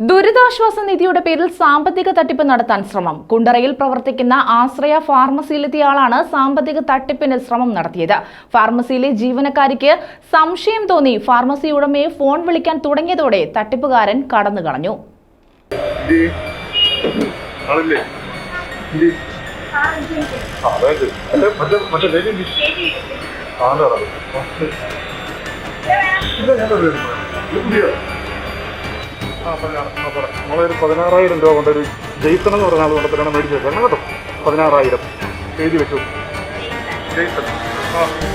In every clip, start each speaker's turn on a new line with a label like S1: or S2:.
S1: ദുരിതാശ്വാസ നിധിയുടെ പേരിൽ സാമ്പത്തിക തട്ടിപ്പ് നടത്താൻ ശ്രമം. കുണ്ടറയിൽ പ്രവർത്തിക്കുന്ന ആശ്രയ ഫാർമസിയിലെത്തിയ ആളാണ് സാമ്പത്തിക തട്ടിപ്പിന് ശ്രമം നടത്തിയത്. ഫാർമസിയിലെ ജീവനക്കാരിക്ക് സംശയം തോന്നി ഫാർമസി ഉടമയെ ഫോൺ വിളിക്കാൻ തുടങ്ങിയതോടെ തട്ടിപ്പുകാരൻ കടന്നു കളഞ്ഞു.
S2: ഇതി. നമ്മളൊരു പതിനാറായിരം രൂപ കൊണ്ടൊരു ജെയ്സൺ എന്ന് പറഞ്ഞ ആൾ കൊണ്ടത്തിലാണ് മേടിച്ചു വെച്ചത് കേട്ടോ? പതിനാറായിരം. എഴുതി വെച്ചു. ജെയ്സൺ. ആ.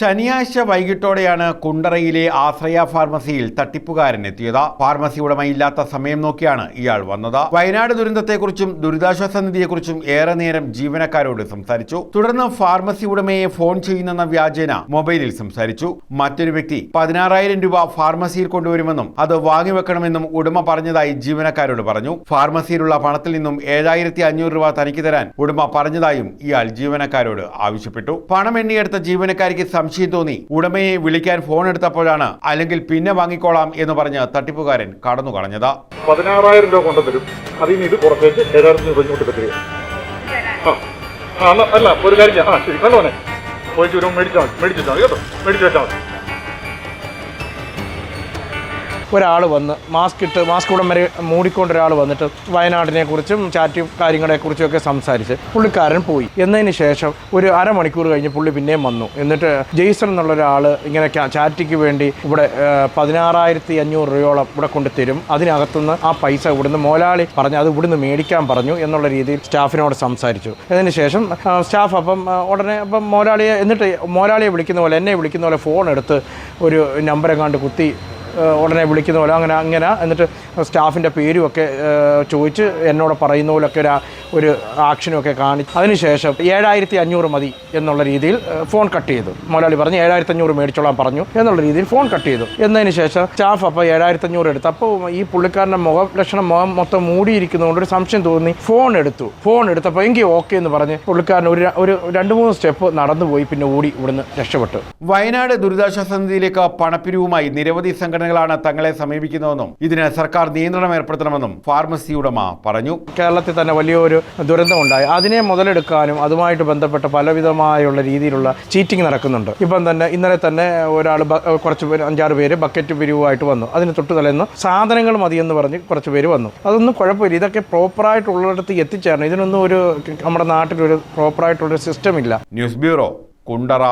S3: ശനിയാഴ്ച വൈകിട്ടോടെയാണ് കുണ്ടറയിലെ ആശ്രയ ഫാർമസിയിൽ തട്ടിപ്പുകാരൻ എത്തിയത്. ഫാർമസി ഉടമയില്ലാത്ത സമയം നോക്കിയാണ് ഇയാൾ വന്നത്. വയനാട് ദുരന്തത്തെക്കുറിച്ചും ദുരിതാശ്വാസ നിധിയെക്കുറിച്ചും ഏറെ നേരം ജീവനക്കാരോട് സംസാരിച്ചു. തുടർന്ന് ഫാർമസി ഉടമയെ ഫോൺ ചെയ്യുന്നെന്ന വ്യാജേന മൊബൈലിൽ സംസാരിച്ചു. മറ്റൊരു വ്യക്തി പതിനാറായിരം രൂപ ഫാർമസിയിൽ കൊണ്ടുവരുമെന്നും അത് വാങ്ങിവെക്കണമെന്നും ഉടമ പറഞ്ഞതായി ജീവനക്കാരോട് പറഞ്ഞു. ഫാർമസിയിലുള്ള പണത്തിൽ നിന്നും ഏഴായിരത്തി അഞ്ഞൂറ് രൂപ തനിക്ക് തരാൻ ഉടമ പറഞ്ഞതായും ഇയാൾ ജീവനക്കാരോട് ആവശ്യപ്പെട്ടു. പണം എണ്ണിയെടുത്ത ജീവനക്കാരിക്ക് സംശയം തോന്നി ഉടമയെ വിളിക്കാൻ ഫോൺ എടുത്തപ്പോഴാണ് അല്ലെങ്കിൽ പിന്നെ വാങ്ങിക്കോളാം എന്ന് പറഞ്ഞ് തട്ടിപ്പുകാരൻ കടന്നു കളഞ്ഞത്
S2: പതിനാറായിരം രൂപ കൊണ്ടുവരും. അതിൽ നിന്ന് ഇത് പുറത്തേക്ക് ഏഴായിരത്തി ആ ആ അല്ല ഒരു കാര്യം. ആ ശരി കണ്ടോനെ പോയിട്ട് ഒരു മേടിച്ചാൽ മതി മേടിച്ചു വെച്ചാൽ മതി കേട്ടോ? മേടിച്ചു വെച്ചാൽ മതി
S4: ഒരാൾ വന്ന് മാസ്ക് ഇട്ട് മാസ്ക് വരെ മൂടിക്കൊണ്ട് ഒരാൾ വന്നിട്ട് വയനാടിനെ കുറിച്ചും ചാറ്റും കാര്യങ്ങളെക്കുറിച്ചും ഒക്കെ സംസാരിച്ച് പുള്ളിക്കാരൻ പോയി. എന്നതിന് ശേഷം ഒരു അരമണിക്കൂർ കഴിഞ്ഞ് പുള്ളി പിന്നെയും വന്നു. എന്നിട്ട് ജെയ്സൺ എന്നുള്ള ഒരാൾ ഇങ്ങനെ ചാറ്റിക്ക് വേണ്ടി ഇവിടെ പതിനാറായിരത്തി അഞ്ഞൂറ് രൂപയോളം ഇവിടെ കൊണ്ട് തരും. അതിനകത്തുനിന്ന് ആ പൈസ ഇവിടുന്ന് മോലാളി പറഞ്ഞു അത് ഇവിടുന്ന് മേടിക്കാൻ പറഞ്ഞു എന്നുള്ള രീതിയിൽ സ്റ്റാഫിനോട് സംസാരിച്ചു. അതിന് ശേഷം സ്റ്റാഫ് അപ്പം ഉടനെ അപ്പം മോലാളിയെ എന്നിട്ട് മോലാളിയെ വിളിക്കുന്ന പോലെ എന്നെ വിളിക്കുന്ന പോലെ ഫോൺ എടുത്ത് ഒരു നമ്പർ എങ്ങാണ്ട് കുത്തി ഉടനെ വിളിക്കുന്ന പോലെ അങ്ങനെ അങ്ങനെ എന്നിട്ട് സ്റ്റാഫിന്റെ പേരുമൊക്കെ ചോദിച്ച് എന്നോട് പറയുന്ന പോലൊക്കെ ഒരു ഒരു ആക്ഷനും ഒക്കെ കാണിച്ചു അതിനുശേഷം ഏഴായിരത്തി അഞ്ഞൂറ് മതി എന്നുള്ള രീതിയിൽ ഫോൺ കട്ട് ചെയ്തു. മുതലാളി പറഞ്ഞു ഏഴായിരത്തി അഞ്ഞൂറ് മേടിച്ചോളാൻ പറഞ്ഞു എന്നുള്ള രീതിയിൽ ഫോൺ കട്ട് ചെയ്തു. എന്നതിന് ശേഷം സ്റ്റാഫ് അപ്പോൾ ഏഴായിരത്തി അഞ്ഞൂറ് എടുത്തു. അപ്പോൾ ഈ പുള്ളിക്കാരന്റെ മുഖ ലക്ഷണം മുഖം മൊത്തം മൂടിയിരിക്കുന്നതുകൊണ്ട് ഒരു സംശയം തോന്നി. ഫോൺ എടുത്തു. ഫോൺ എടുത്തപ്പോൾ എങ്കിൽ ഓക്കെ എന്ന് പറഞ്ഞ് പുള്ളിക്കാരൻ ഒരു ഒരു രണ്ട് മൂന്ന് സ്റ്റെപ്പ് നടന്നു പോയി. പിന്നെ ഓടി ഇവിടുന്ന് രക്ഷപ്പെട്ടു.
S3: വയനാട് ദുരിതാശ്വാസ നിധിയിലേക്ക് പണപ്പിരിവുമായി നിരവധി സംഘടനകളാണ് തങ്ങളെ സമീപിക്കുന്നതെന്നും ഇതിന് സർക്കാർ നിയന്ത്രണം ഏർപ്പെടുത്തണമെന്നും ഫാർമസി ഉടമ പറഞ്ഞു.
S4: കേരളത്തിൽ തന്നെ വലിയൊരു ദുരന്തം ഉണ്ടായി അതിനെ മുതലെടുക്കാനും അതുമായിട്ട് ബന്ധപ്പെട്ട പലവിധമായുള്ള രീതിയിലുള്ള ചീറ്റിംഗ് നടക്കുന്നുണ്ട്. ഇപ്പം തന്നെ ഇന്നലെ തന്നെ ഒരാൾ കുറച്ച് പേര് അഞ്ചാറ് പേര് ബക്കറ്റ് പിരിവുമായിട്ട് വന്നു. അതിന് തൊട്ട് തലേന്ന് സാധനങ്ങൾ മതിയെന്ന് പറഞ്ഞ് കുറച്ച് പേര് വന്നു. അതൊന്നും കുഴപ്പമില്ല. ഇതൊക്കെ പ്രോപ്പറായിട്ടുള്ളിടത്ത് എത്തിച്ചേരണം. ഇതിനൊന്നും ഒരു നമ്മുടെ നാട്ടിലൊരു പ്രോപ്പറായിട്ടുള്ളൊരു സിസ്റ്റം ഇല്ല.
S3: News bureau Kundara.